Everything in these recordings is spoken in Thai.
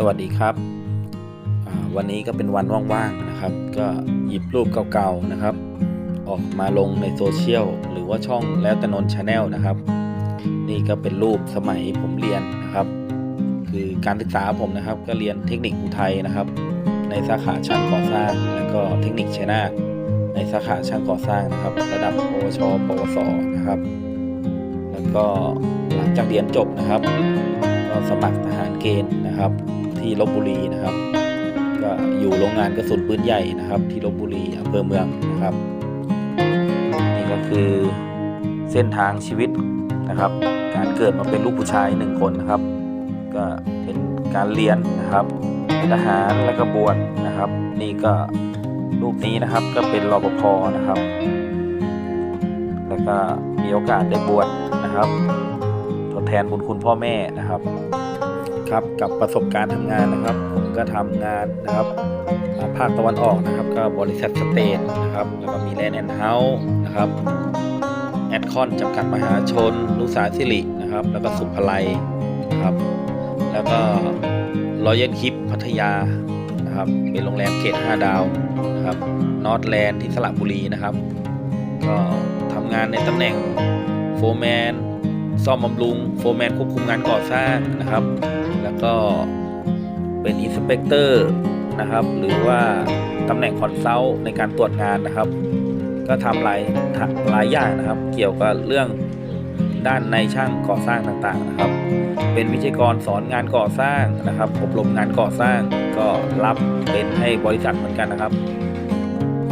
สวัสดีครับ วันนี้ก็เป็นวันว่างๆนะครับ ก็หยิบรูปเก่าๆนะครับ ออกมาลงในโซเชียลหรือว่าช่องแล้วแต่นนชาแนลนะครับ นี่ก็เป็นรูปสมัยผมเรียนนะครับ คือการศึกษาผมนะครับ ก็เรียนเทคนิคอุทัยนะครับ ในสาขาช่างก่อสร้าง แล้วก็เทคนิคชัยนาทในสาขาช่างก่อสร้างนะครับ ระดับปวช ปวสนะครับ แล้วก็หลังจากเรียนจบนะครับก็สมัครทหารเกณฑ์นะครับ ที่ลบบุรีนะครับ ก็อยู่โรงงานกระสุนปืนใหญ่นะครับ ที่ลบบุรีอำเภอเมืองนะครับ นี่ก็คือเส้นทางชีวิตนะครับ การเกิดมาเป็นลูกผู้ชายหนึ่งคนนะครับ ก็เป็นการเรียนนะครับทหารแล้วก็บวชนะครับ นี่ก็รูปนี้นะครับก็เป็นรปภนะครับ แล้วก็มีโอกาสได้บวชนะครับ ทดแทนบุญคุณพ่อแม่นะครับ ครับกับประสบการณ์ทำงานนะครับ ผมก็ทำงานนะครับภาคตะวันออกนะครับ ก็บริษัทสเตทนะครับแล้วก็มีแลนด์แอนเฮาส์นะครับแอดคอนจำกัดมหาชน นุสาสิรินะครับ แล้วก็สุภไลนะครับ แล้วก็รอยัลคิปพัทยานะครับ เป็นโรงแรมเขต5ดาวนะครับนอตแลนด์ที่สระบุรีนะครับ ก็ทำงานในตำแหน่งโฟร์แมนซ่อมบำรุง โฟร์แมนควบคุมงานก่อสร้างนะครับ แล้วก็เป็นอินสเปกเตอร์นะครับ หรือว่าตำแหน่งคอนซัลท์ในการตรวจงานนะครับ ก็ทำหลายหลายอย่างนะครับ เกี่ยวกับเรื่องด้านในช่างก่อสร้างต่างๆนะครับ เป็นวิทยากรสอนงานก่อสร้างนะครับ อบรมงานก่อสร้างก็รับเป็นให้บริษัทเหมือนกันนะครับ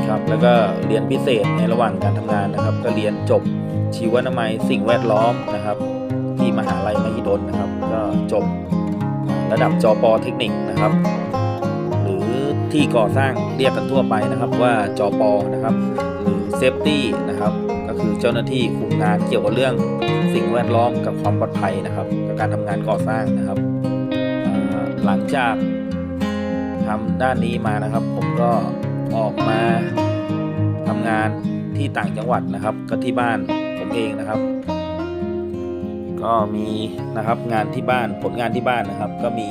ครับ แล้วก็เรียนพิเศษในระหว่างการทำงานนะครับ ก็เรียนจบชีวนามัยสิ่งแวดล้อมนะครับ ที่มหาลัยมหิดลนะครับ ก็จบ ระดับจอปอเทคนิคนะครับ หรือที่ก่อสร้างเรียกกันทั่วไปนะครับว่าจอปอนะครับ หรือเซฟตี้นะครับ ก็คือเจ้าหน้าที่คุมงานเกี่ยวกับเรื่องสิ่งแวดล้อมกับความปลอดภัยนะครับกับการทำงานก่อสร้างนะครับหลังจากทำด้านนี้มานะครับ ผมก็ออกมาทำงานที่ต่างจังหวัดนะครับ ก็ที่บ้านผมเองนะครับ ก็มีนะครับงานที่บ้านผลงานที่บ้านนะครับ ก็มี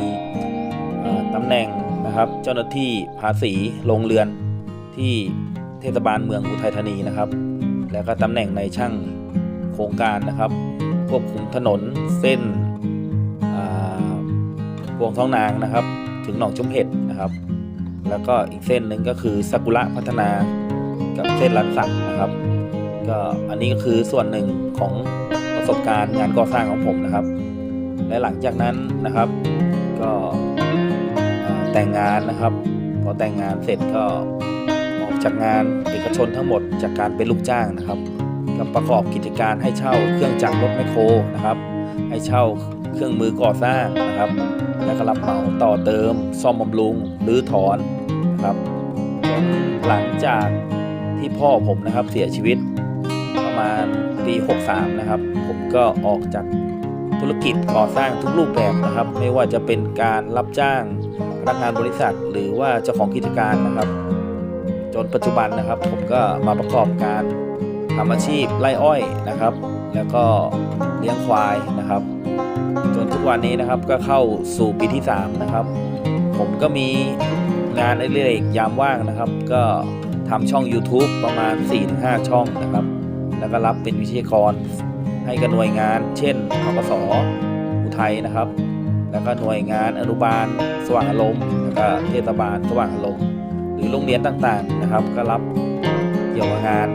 ตำแหน่งนะครับ เจ้าหน้าที่ภาษีโรงเรือนที่เทศบาลเมืองอุทัยธานีนะครับ แล้วก็ตำแหน่งในช่างโครงการนะครับ ควบคุมถนนเส้นพวงท้องนางนะครับ ถึงหนองชุมเห็ดนะครับ แล้วก็อีกเส้นหนึ่งก็คือซากุระพัฒนากับเส้นลันสักนะครับ ก็อันนี้ก็คือส่วนหนึ่งของ ประสบการณ์งานก่อสร้างของผมนะครับ และหลังจากนั้นนะครับ ก็แต่งงานนะครับ พอแต่งงานเสร็จก็ออกจากงานเอกชนทั้งหมดจากการเป็นลูกจ้างนะครับก็ประกอบกิจการให้เช่าเครื่องจักรรถแมโครนะครับ ให้เช่าเครื่องมือก่อสร้างนะครับ แล้วก็รับเหมาต่อเติม ซ่อมบำรุงหรือถอนนะครับ หลังจากที่พ่อผมนะครับเสียชีวิต ประมาณปี 63 นะครับ ผมก็ออกจากธุรกิจก่อสร้างทุกรูปแบบนะครับ ไม่ว่าจะเป็นการรับจ้างพนักงานบริษัท หรือว่าเจ้าของกิจการนะครับ จนปัจจุบันนะครับ ผมก็มาประกอบการทำอาชีพไร่อ้อยนะครับ แล้วก็เลี้ยงควายนะครับ จนทุกวันนี้นะครับก็เข้าสู่ปีที่ 3 นะครับ ผมก็มีงานเรื่อยๆยามว่างนะครับ ก็ทำช่อง YouTube ประมาณ 4-5 ช่องนะครับ แล้วก็รับเป็นวิทยากรให้กับหน่วยงาน เช่นทกสอุทัยนะครับ แล้วก็หน่วยงานอนุบาล สว่างอารมณ์แล้วก็เทศบาลสว่างอารมณ์หรือโรงเรียนต่างๆนะครับ ก็รับเกี่ยวกับงาน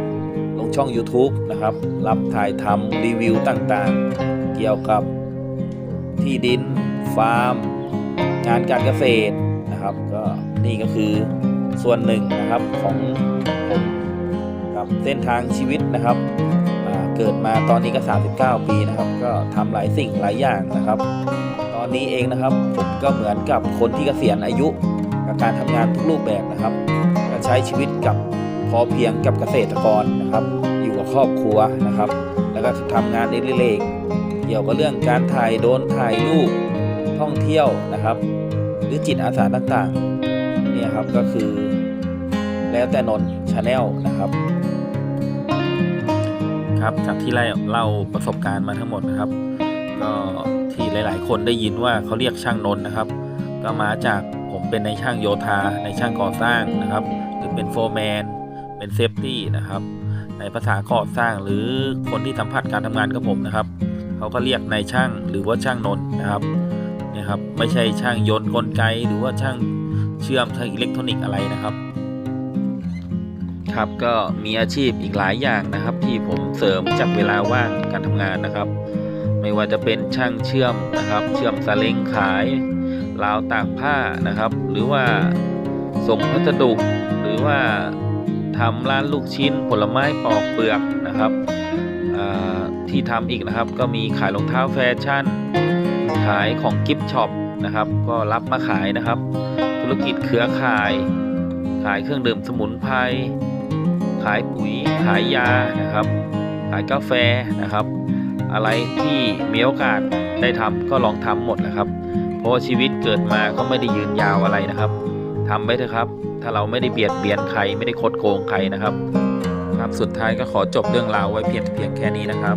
ลงช่อง YouTube นะครับ รับถ่ายทำรีวิวต่างๆ เกี่ยวกับที่ดินฟาร์ม งานการเกษตรนะครับ ก็นี่ก็คือส่วนหนึ่งนะครับของผมับเส้นทางชีวิตนะครับเกิดมาตอนนี้ก็ 39 ปีนะครับ ก็ทำหลายสิ่งหลายอย่างนะครับ ตอนนี้เองนะครับผมก็เหมือนกับคนที่เกษียณอายุกับการทำงานทุกรูปแบบนะครับก็ใช้ชีวิตกับพอเพียงกับเกษตรกรนะครับ อยู่กับครอบครัวนะครับ แล้วก็ทำงานเล็กๆเกี่ยวกับเรื่องการถ่ายโดนถ่ายรูปท่องเที่ยวนะครับ หรือจิตอาสาต่างๆเนี่ยครับก็คือ แล้วแต่นนชาแนลนะครับ ครับจากที่เล่าประสบการณ์มาทั้งหมดนะครับ ก็ที่หลาย ๆ คนได้ยินว่าเขาเรียกช่างนน์นะครับ ก็มาจากผมเป็นในช่างโยธาในช่างก่อสร้างนะครับ หรือเป็นโฟร์แมนเป็นเซฟตี้นะครับในภาษาก่อสร้างหรือคนที่สัมผัสการทำงานกับผมนะครับเขาก็เรียกนายช่างหรือว่าช่างนน์นะครับนี่ยครับ ไม่ใช่ช่างยนต์กลไก หรือว่าช่างเชื่อมช่างอิเล็กทรอนิกส์อะไรนะครับ ครับก็มีอาชีพอีกหลายอย่างนะครับ ที่ผมเสริมจากเวลาว่างการทำงานนะครับ ไม่ว่าจะเป็นช่างเชื่อมนะครับ เชื่อมสาเล้งขายราวตากผ้านะครับ หรือว่าส่งพัสดุหรือว่าทำร้านลูกชิ้นผลไม้ปอกเปลือกนะครับที่ทำอีกนะครับ ก็มีขายรองเท้าแฟชั่น ขายของกิฟต์ช็อปนะครับ ก็รับมาขายนะครับ ธุรกิจเครือข่าย ขายเครื่องดื่มสมุนไพร ขายปุ๋ยขายยานะครับ ขายกาแฟนะครับ อะไรที่มีโอกาสได้ทำก็ลองทำหมดนะครับ เพราะชีวิตเกิดมาก็ไม่ได้ยืนยาวอะไรนะครับทำไปเถอะครับ ถ้าเราไม่ได้เบียดเบียนใครไม่ได้คดโกงใครนะครับ ครับสุดท้ายก็ขอจบเรื่องราวไว้เพียงเพียงแค่นี้นะครับ